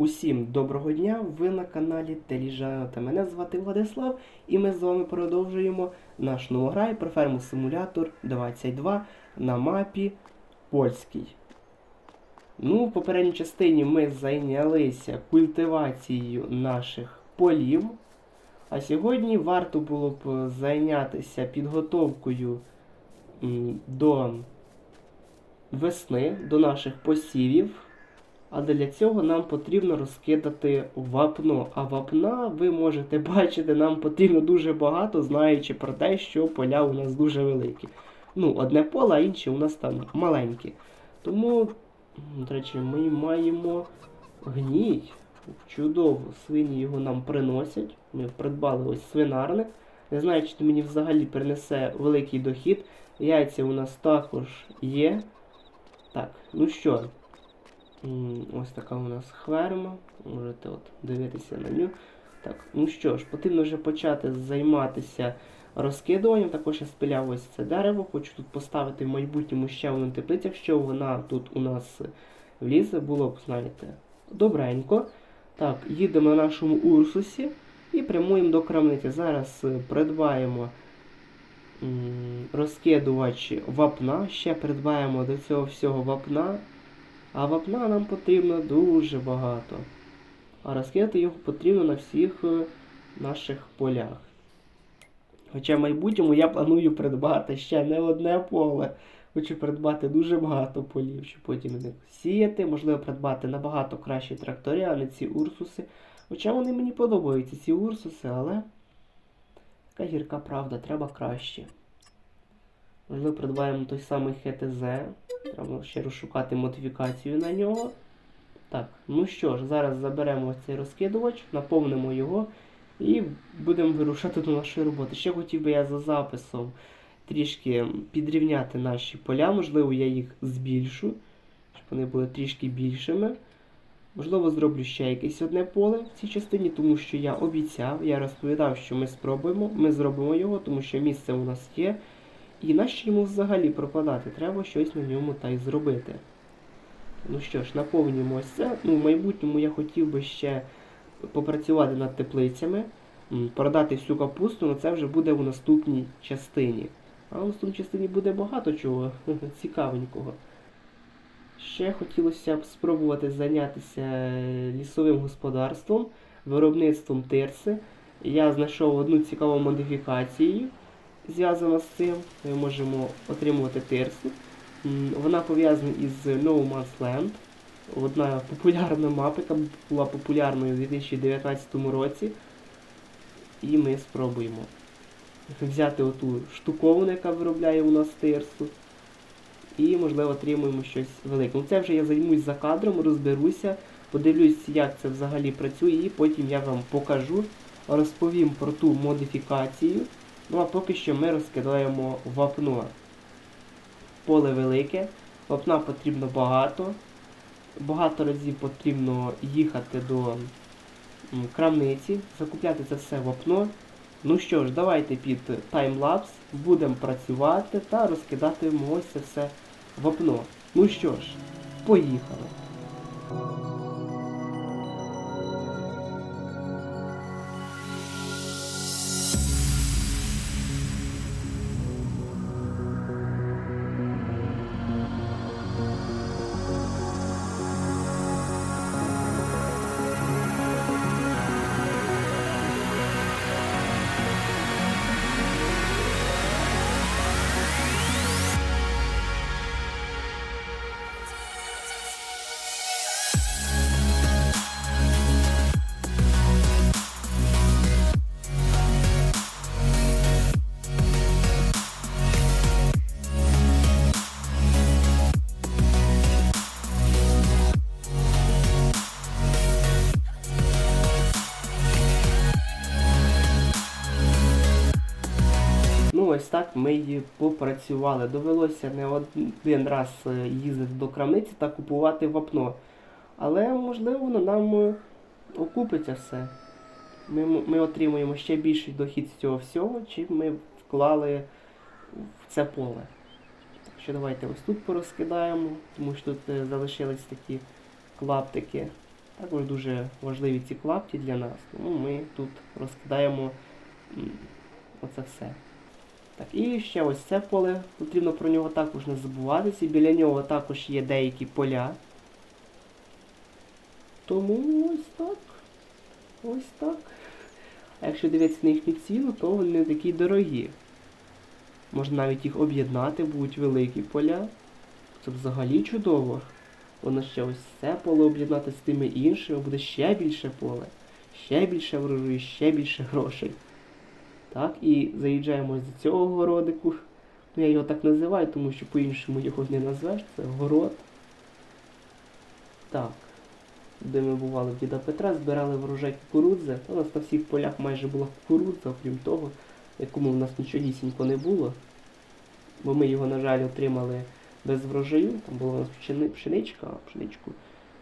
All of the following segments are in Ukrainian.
Усім доброго дня! Ви на каналі Теліжаната. мене звати Владислав, і ми з вами продовжуємо наш новограй про ферму Симулятор 22 на мапі Польський. Ну, в попередній частині ми зайнялися культивацією наших полів. А сьогодні варто було б зайнятися підготовкою до весни, до наших посівів. Але для цього нам потрібно розкидати вапно. А вапна, ви можете бачити, нам потрібно дуже багато, знаючи про те, що поля у нас дуже великі. Ну, одне поле, а інше у нас там маленькі. Тому, до речі, ми маємо гній. Чудово, свині його нам приносять. Ми придбали ось свинарник. Не знаю, чи мені взагалі принесе великий дохід. Яйця у нас також є. Так, ну що, Ось така у нас хверма. Можете от дивитися на нього. Так, ну що ж, потрібно вже почати займатися розкидуванням. Також я спиляв ось це дерево. Хочу тут поставити в майбутньому ще одну теплицю, якщо вона тут у нас влізе, було б, знаєте, добренько. Так, їдемо на нашому Урсусі і прямуємо до крамниці. Зараз е, придбаємо розкидувач вапна, ще придбаємо до цього всього вапна. А вапна нам потрібно дуже багато. А розкидати його потрібно на всіх е, наших полях. Хоча в майбутньому я планую придбати ще не одне поле. Хочу придбати дуже багато полів, щоб потім них сіяти, можливо, придбати набагато кращі трактори, а не ці урсуси. Хоча вони мені подобаються, ці урсуси, але така гірка правда, треба краще. Можливо, придбаємо той самий ХТЗ. Треба ще розшукати модифікацію на нього. Так, ну що ж, зараз заберемо цей розкидувач, наповнимо його і будемо вирушати до нашої роботи. Ще хотів би я за записом трішки підрівняти наші поля, можливо, я їх збільшу, щоб вони були трішки більшими. Можливо, зроблю ще якесь одне поле в цій частині, тому що я обіцяв, я розповідав, що ми спробуємо, ми зробимо його, тому що місце у нас є. І нащо йому взагалі пропадати? Треба щось на ньому та й зробити. Ну що ж, наповнюємо ось це. Ну, в майбутньому я хотів би ще попрацювати над теплицями, продати всю капусту, але це вже буде у наступній частині. А в наступній частині буде багато чого цікавенького. Ще хотілося б спробувати зайнятися лісовим господарством, виробництвом тирси. Я знайшов одну цікаву модифікацію зв'язана з цим. Ми можемо отримувати тирсу. Вона пов'язана із No Man's Land. Одна популярна мапа, яка була популярною у 2019 році. І ми спробуємо взяти оту штуковину, яка виробляє у нас тирсу. І, можливо, отримуємо щось велике. Ну це вже я займусь за кадром, розберуся, подивлюсь, як це взагалі працює, і потім я вам покажу, розповім про ту модифікацію. Ну а поки що ми розкидаємо вапно. Поле велике, вапна потрібно багато. Багато разів потрібно їхати до крамниці, закупляти це все вапно. Ну що ж, давайте під таймлапс будемо працювати та розкидати ось це все вапно. Ну що ж, поїхали. Ось так ми її попрацювали. Довелося не один раз е, їздити до крамниці та купувати вапно. Але, можливо, воно нам е, окупиться все. Ми, ми отримуємо ще більший дохід з цього всього, чим ми вклали в це поле. Так що давайте ось тут порозкидаємо, тому що тут е, залишились такі клаптики. Також дуже важливі ці клапті для нас, тому ми тут розкидаємо оце все. Так, і ще ось це поле, потрібно про нього також не забуватися. Біля нього також є деякі поля. Тому ось так. Ось так. А якщо дивитися на їхню ціну, то вони такі дорогі. Можна навіть їх об'єднати, будуть великі поля. Це взагалі чудово. Воно ще ось це поле об'єднати з тими іншими, буде ще більше поле, ще більше врожаю, ще більше грошей. Так, і заїжджаємо з цього городику. Ну, я його так називаю, тому що по-іншому його не назвеш. Це город. Так. Де ми бували в діда Петра, збирали врожай кукурудзи. У нас на всіх полях майже була кукурудза, окрім того, якому в нас нічогісінько не було. Бо ми його, на жаль, отримали без врожаю. Там була у нас пшеничка, пшеничку.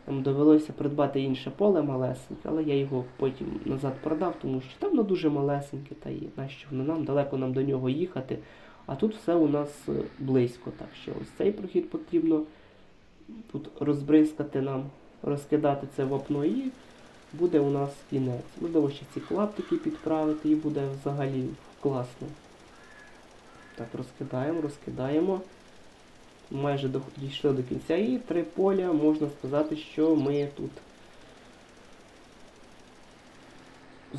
Нам довелося придбати інше поле малесеньке, але я його потім назад продав, тому що там воно дуже малесеньке, та і нащо воно нам, далеко нам до нього їхати. А тут все у нас е, близько. Так що ось цей прохід потрібно тут розбризкати нам, розкидати це вапно і буде у нас кінець. Можливо, ще ці клаптики підправити і буде взагалі класно. Так, розкидаємо, розкидаємо. Майже дійшли до кінця. І три поля, можна сказати, що ми тут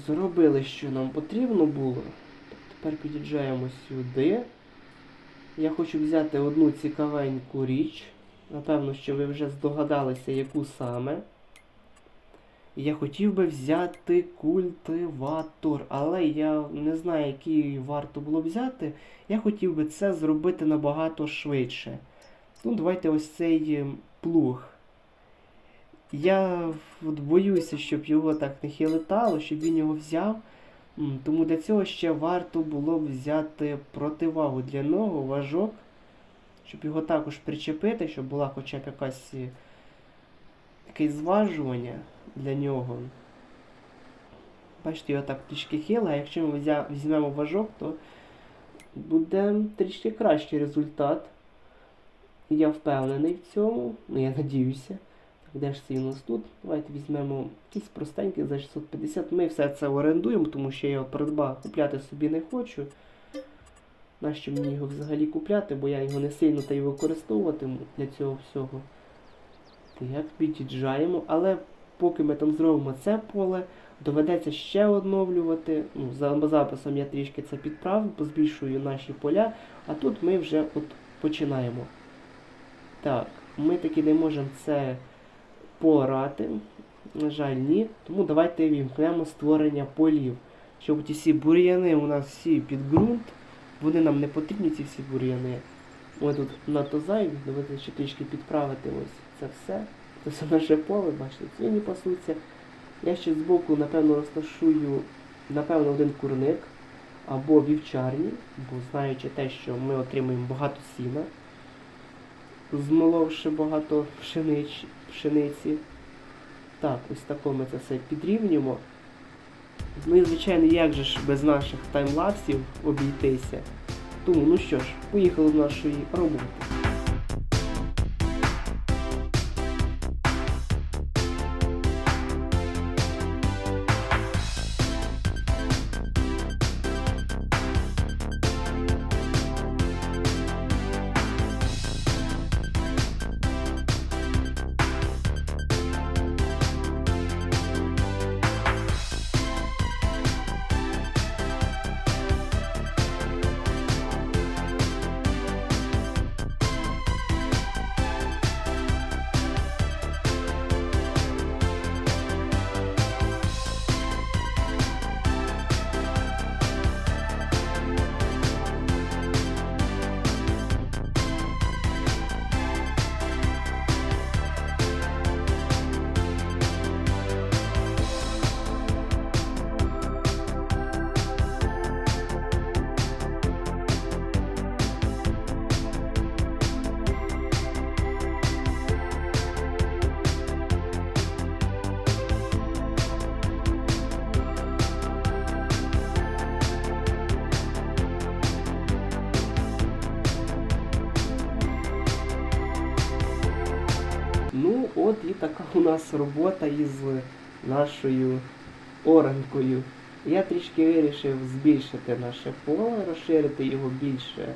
зробили, що нам потрібно було. Тепер під'їжджаємо сюди. Я хочу взяти одну цікавеньку річ. Напевно, що ви вже здогадалися, яку саме. Я хотів би взяти культиватор, але я не знаю, який варто було взяти. Я хотів би це зробити набагато швидше. Ну, давайте ось цей е, плуг. Я от боюся, щоб його так не хилитало, щоб він його взяв. Тому для цього ще варто було б взяти противагу для нього, важок, щоб його також причепити, щоб була хоча б якась е, якесь зважування для нього. Бачите, його так трішки хило, а якщо ми візьмемо важок, то буде трішки кращий результат. Я впевнений в цьому, ну я надіюся. Так, де ж це у нас тут? Давайте візьмемо якийсь простенький за 650. Ми все це орендуємо, тому що я його придбав, купляти собі не хочу. Нащо мені його взагалі купляти, бо я його не сильно та й використовуватиму для цього всього. Так, під'їжджаємо, але поки ми там зробимо це поле, доведеться ще оновлювати. Ну, за записом я трішки це підправлю, позбільшую наші поля, а тут ми вже от починаємо. Так, ми таки не можемо це поорати. На жаль, ні. Тому давайте вімкнемо створення полів. Щоб ті всі бур'яни у нас всі під ґрунт. Вони нам не потрібні, ці всі бур'яни. Ми тут надто зайві, доведеться ще трішки підправити ось це все. Це все наше поле, бачите, свині пасуться. Я ще збоку, напевно, розташую, напевно, один курник або вівчарні, бо знаючи те, що ми отримуємо багато сіна, змоловши багато пшенич, пшениці. Так, ось тако ми це все підрівнюємо. Ну і, звичайно, як же ж без наших таймлапсів обійтися. Тому, ну що ж, поїхали до нашої роботи. От і така у нас робота із нашою оранкою. Я трішки вирішив збільшити наше поле, розширити його більше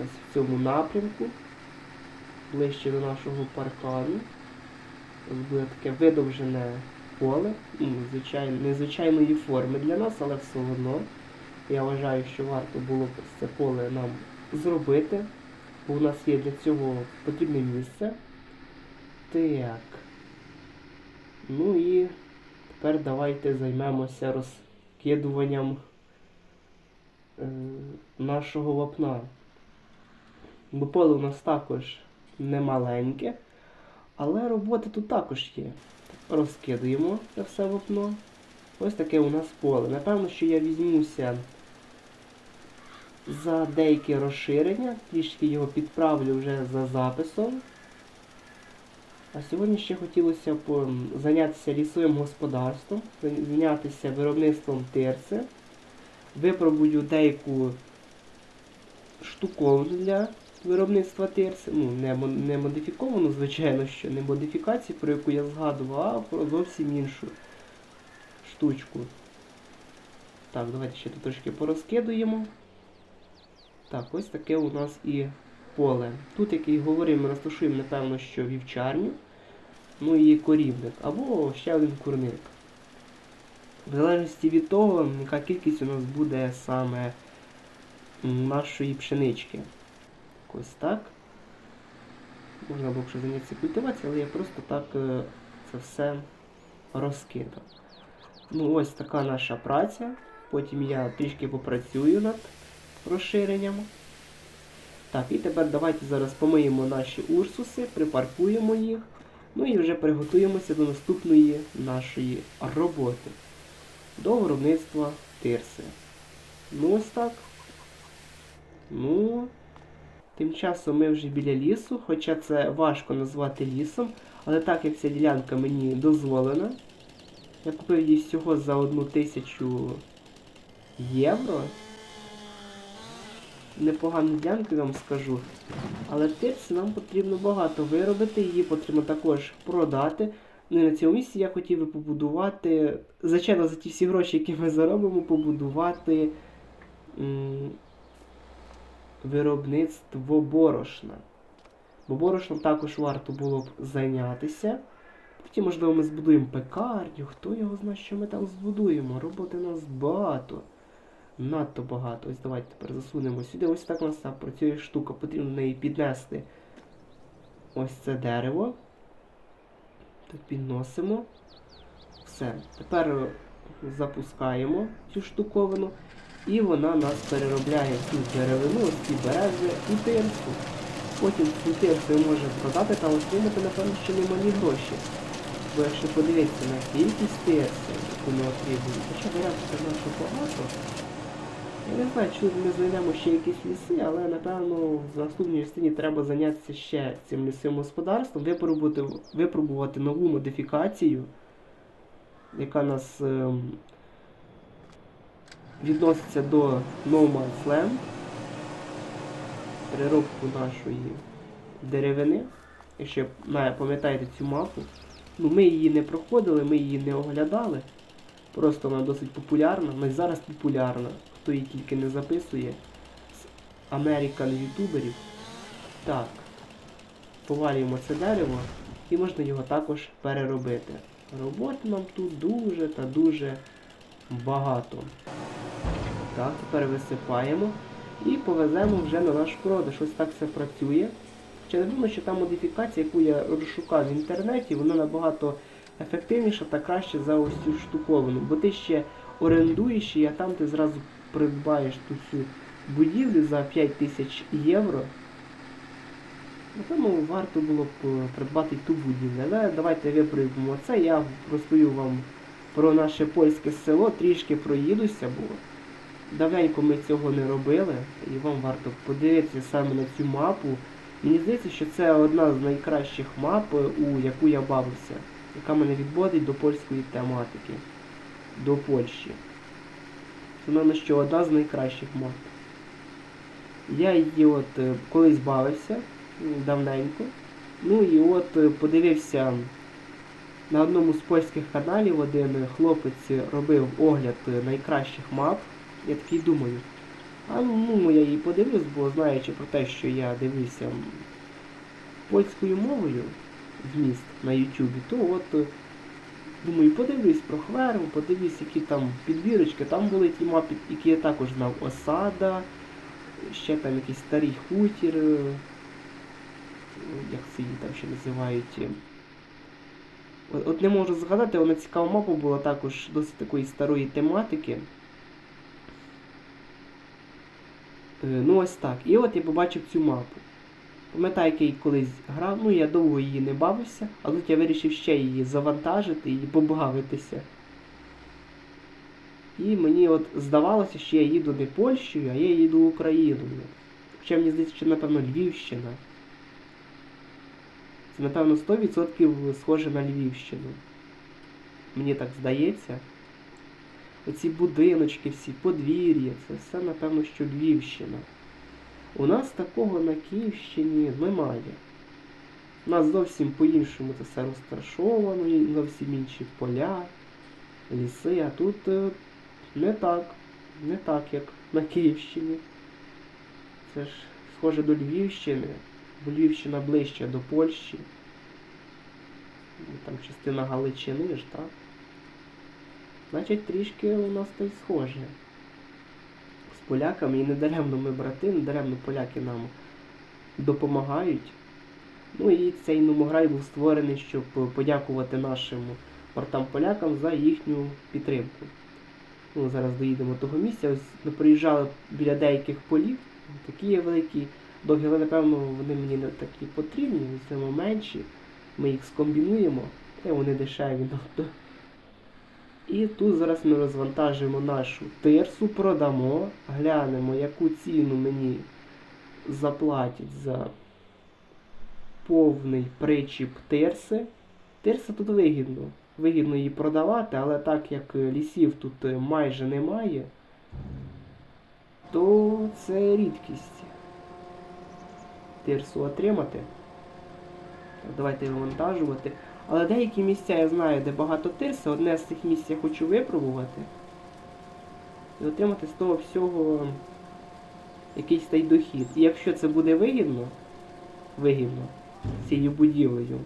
ось в цьому напрямку, ближче до нашого паркану. Ось буде таке видовжене поле, ну, незвичайної форми для нас, але все одно. Я вважаю, що варто було б це поле нам зробити, бо у нас є для цього потрібне місце. Так. Ну і тепер давайте займемося розкидуванням е, нашого вапна. Бо поле у нас також немаленьке, але роботи тут також є. Розкидуємо це все вапно. Ось таке у нас поле. Напевно, що я візьмуся за деякі розширення, трішки його підправлю вже за записом. А сьогодні ще хотілося б зайнятися лісовим господарством, зайнятися виробництвом тирси. Випробую деяку штуковину для виробництва тирси. Ну, не, не модифіковану, звичайно, що не модифікацію, про яку я згадував, а про зовсім іншу штучку. Так, давайте ще трошки порозкидуємо. Так, ось таке у нас і поле. Тут, як і говорив, ми розташуємо, напевно, що вівчарню, ну і корівник, або ще один курник. В залежності від того, яка кількість у нас буде саме нашої пшенички. Ось так. Можна було б ще зайнятися культивацією, але я просто так е, це все розкидав. Ну, ось така наша праця. Потім я трішки попрацюю над розширенням. Так, і тепер давайте зараз помиємо наші урсуси, припаркуємо їх. Ну і вже приготуємося до наступної нашої роботи. До виробництва тирси. Ну ось так. Ну, тим часом ми вже біля лісу, хоча це важко назвати лісом, але так як ця ділянка мені дозволена, я купив її всього за одну тисячу євро. Непогану ділянку я вам скажу. Але тирси нам потрібно багато виробити, її потрібно також продати. Ну і на цьому місці я хотів би побудувати, звичайно, за ті всі гроші, які ми заробимо, побудувати м, виробництво борошна. Бо борошном також варто було б зайнятися. Потім, можливо, ми збудуємо пекарню, хто його знає, що ми там збудуємо. Роботи у нас багато. Надто багато. Ось давайте тепер засунемо сюди. Ось так у нас працює штука. Потрібно неї піднести ось це дерево. Тут підносимо. Все. Тепер запускаємо цю штуковину. І вона нас переробляє цю деревину, ось ці берези у тирсу. Потім цю тирсу ми можемо продати та отримати, напевно, що немалі гроші. Бо якщо подивитися на кількість тирси, яку ми отримуємо, хоча варіантів надто багато. Я не знаю, чи ми знайдемо ще якісь ліси, але напевно в наступній частині треба зайнятися ще цим лісовим господарством, випробувати, випробувати нову модифікацію, яка нас ем, відноситься до No Man's Land, переробку нашої деревини. Якщо пам'ятаєте цю мапу, ну ми її не проходили, ми її не оглядали. Просто вона досить популярна, вона зараз популярна, хто її тільки не записує з American ютуберів. Так, повалюємо це дерево і можна його також переробити. Роботи нам тут дуже та дуже багато. Так, тепер висипаємо і повеземо вже на наш продаж. Ось так все працює. Ще не думаю, що та модифікація, яку я розшукав в інтернеті, вона набагато ефективніша та краще за ось цю штуковину. Бо ти ще орендуєш її, а там ти зразу придбаєш ту цю будівлю за 5 тисяч євро. Напевно, варто було б е, придбати ту будівлю. Але давайте випробуємо це. Я розповів вам про наше польське село, трішки проїдуся, бо давненько ми цього не робили. І вам варто подивитися саме на цю мапу. Мені здається, що це одна з найкращих мап, е, у яку я бавився, яка мене відводить до польської тематики, до Польщі. Напевно, що одна з найкращих мап. Я її от е, колись бавився давненько. Ну і от е, подивився на одному з польських каналів один хлопець робив огляд е, найкращих мап. Я такий думаю. А ну я її подивлюсь, бо знаючи про те, що я дивився польською мовою зміст на Ютубі, то от думаю, подивлюсь про Хверм, подивлюсь, які там підбірочки. Там були ті мапи, які я також знав. Осада, ще там якийсь старий хутір. е, Як це її там ще називають. От, от не можу згадати, вона цікава мапа була також досить такої старої тематики. Е, Ну ось так. І от я побачив цю мапу. Пам'ятаю, як я колись грав, ну я довго її не бавився, а тут я вирішив ще її завантажити і побавитися. І мені от здавалося, що я їду не Польщею, а я їду Україною. Хоча мені здається, що напевно Львівщина. Це, напевно, 100% схоже на Львівщину. Мені так здається. Оці будиночки, всі подвір'я, це все, напевно, що Львівщина. У нас такого на Київщині немає. У нас зовсім по-іншому це все розташовано, зовсім інші поля, ліси, а тут е, не так. Не так, як на Київщині. Це ж схоже до Львівщини, бо Львівщина ближче до Польщі. Там частина Галичини ж, так? Значить, трішки у нас то й схоже. Поляками і недаремно ми брати, недаремно поляки нам допомагають. Ну і цей номограй був створений, щоб подякувати нашим братам-полякам за їхню підтримку. Ну, зараз доїдемо до того місця. Ось ми проїжджали біля деяких полів, такі є великі, довгі, але напевно вони мені не такі потрібні, це менші. Ми їх скомбінуємо, та вони дешеві. І тут зараз ми розвантажимо нашу тирсу, продамо, глянемо, яку ціну мені заплатять за повний причіп тирси. Тирса тут вигідно. Вигідно її продавати, але так як лісів тут е, майже немає, то це рідкість. Тирсу отримати. Давайте вивантажувати. Але деякі місця я знаю, де багато тирси, одне з цих місць я хочу випробувати. І отримати з того всього якийсь той дохід. І якщо це буде вигідно, вигідно цією будівлею,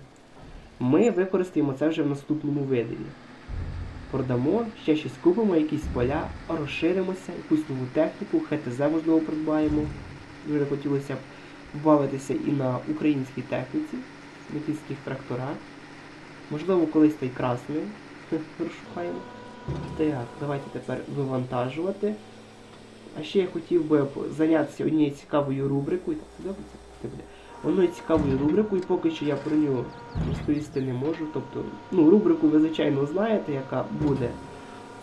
ми використаємо це вже в наступному видові. Продамо, ще щось купимо, якісь поля, розширимося, якусь нову техніку, ХТЗ можливо придбаємо. Дуже хотілося б бавитися і на українській техніці, на якісь тракторах. Можливо, колись той красний розшукаємо. Так, давайте тепер вивантажувати. А ще я хотів би зайнятися однією цікавою рубрикою. Так, це добре? Це буде. Одною цікавою рубрикою, поки що я про нього розповісти не можу. Тобто, ну, рубрику ви, звичайно, знаєте, яка буде.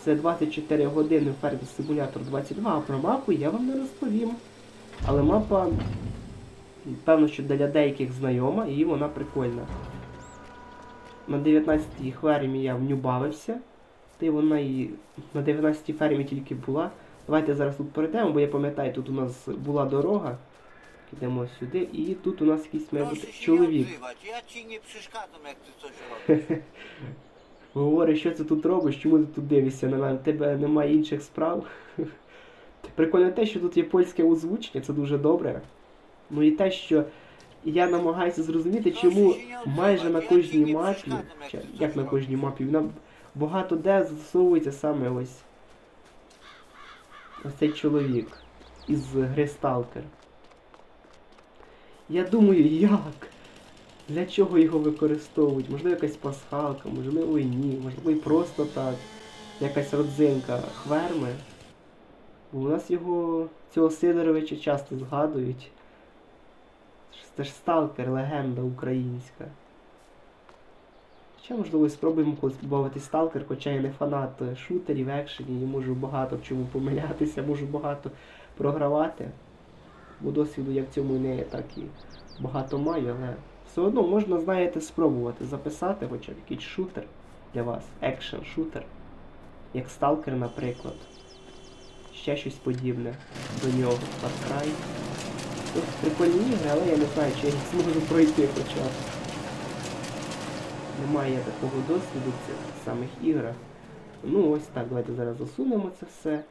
Це 24 години Farming Simulator 22, а про мапу я вам не розповім. Але мапа, певно, що для деяких знайома і вона прикольна. На 19-й фермі я в ню бавився. Та й вона і на 19-й фермі тільки була. Давайте зараз тут перейдемо, бо я пам'ятаю, тут у нас була дорога. Йдемо сюди, і тут у нас якийсь має бути чоловік. ci nie przeszkadzam, jak ty coś robisz. Говорить, що це тут робиш, чому ти тут дивишся на мене? Тебе немає інших справ. Прикольно те, що тут є польське озвучення, це дуже добре. Ну і те, що я намагаюся зрозуміти, чому майже на кожній мапі, чи як на кожній мапі, на багато де застосовується саме ось ось цей чоловік із гри Stalker. Я думаю, як? Для чого його використовують? Можливо, якась пасхалка, можливо і ні, можливо і просто так. Якась родзинка хверми. Бо у нас його, цього Сидоровича часто згадують. Це ж сталкер, легенда українська. Хоча, можливо, спробуємо колись побавити сталкер, хоча я не фанат е, шутерів, екшенів і можу багато в чому помилятися, можу багато програвати. Бо досвіду я в цьому не так і багато маю, але все одно можна, знаєте, спробувати записати хоча б якийсь шутер для вас, екшен шутер, як сталкер, наприклад. Ще щось подібне до нього, Cry. Тут прикольні ігри, але я не знаю, чи я їх зможу пройти хоча немає такого досвіду в цих самих іграх. Ну ось так, давайте зараз засунемо це все.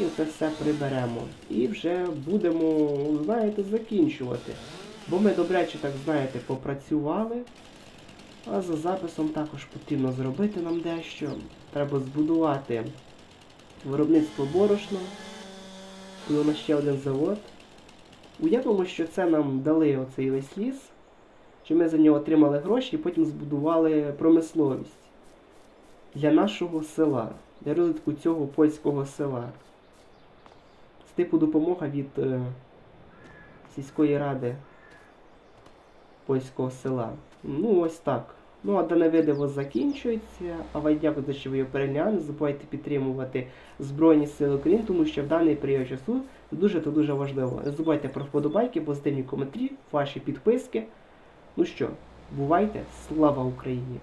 І це все приберемо. І вже будемо, знаєте, закінчувати. Бо ми добряче, так знаєте, попрацювали. А за записом також потрібно зробити нам дещо. Треба збудувати виробництво борошна. І у нас ще один завод. Уявимо, що це нам дали оцей весь ліс, що ми за нього отримали гроші і потім збудували промисловість для нашого села, для розвитку цього польського села. З типу допомога від е, сільської ради польського села. Ну, ось так. Ну, а дане відео закінчується. А вам дякую, що ви його переглянули. Не забувайте підтримувати Збройні Сили України, тому що в даний період часу це дуже та дуже важливо. Не забувайте про вподобайки, позитивні коментарі, ваші підписки. Ну що, бувайте, слава Україні!